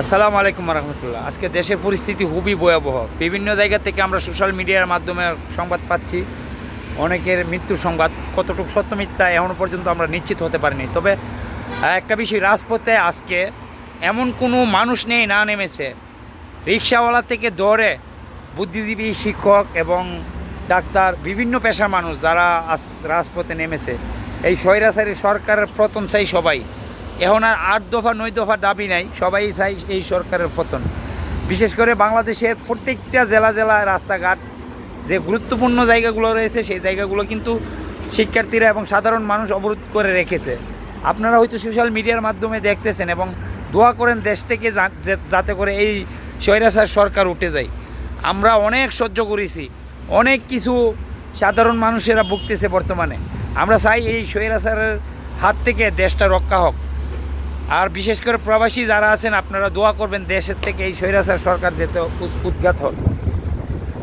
আসসালামু আলাইকুম রহমতুল্লাহ। আজকে দেশের পরিস্থিতি খুবই ভয়াবহ। বিভিন্ন জায়গা থেকে আমরা সোশ্যাল মিডিয়ার মাধ্যমে সংবাদ পাচ্ছি। অনেকের মৃত্যু সংবাদ, কতটুকু সত্য মিথ্যা এখনও পর্যন্ত আমরা নিশ্চিত হতে পারিনি। তবে একটা বিষয়, রাজপথে আজকে এমন কোনো মানুষ নেই, না নেমেছে। রিক্সাওয়ালা থেকে ধরে বুদ্ধিজীবী শিক্ষক এবং ডাক্তার, বিভিন্ন পেশার মানুষ যারা আজ রাজপথে নেমেছে। এই স্বৈরাচারী সরকারের প্রথম চাই সবাই। এখন আর আট দফা, নয় দফা দাবি নাই, সবাই চাই এই সরকারের পতন। বিশেষ করে বাংলাদেশের প্রত্যেকটা জেলা জেলা রাস্তাঘাট, যে গুরুত্বপূর্ণ জায়গাগুলো রয়েছে, সেই জায়গাগুলো কিন্তু শিক্ষার্থীরা এবং সাধারণ মানুষ অবরোধ করে রেখেছে। আপনারা হয়তো সোশ্যাল মিডিয়ার মাধ্যমে দেখতেছেন এবং দোয়া করেন দেশ থেকে যাতে করে এই স্বৈরাচার সরকার উঠে যায়। আমরা অনেক সহ্য করেছি, অনেক কিছু সাধারণ মানুষেরা ভুগতেছে বর্তমানে। আমরা চাই এই স্বৈরাচারের হাত থেকে দেশটা রক্ষা হোক। আর বিশেষ করে প্রবাসী যারা আছেন, আপনারা দোয়া করবেন দেশের থেকে এই স্বৈরাচার সরকার যেতে উদ্ঘাত হোক।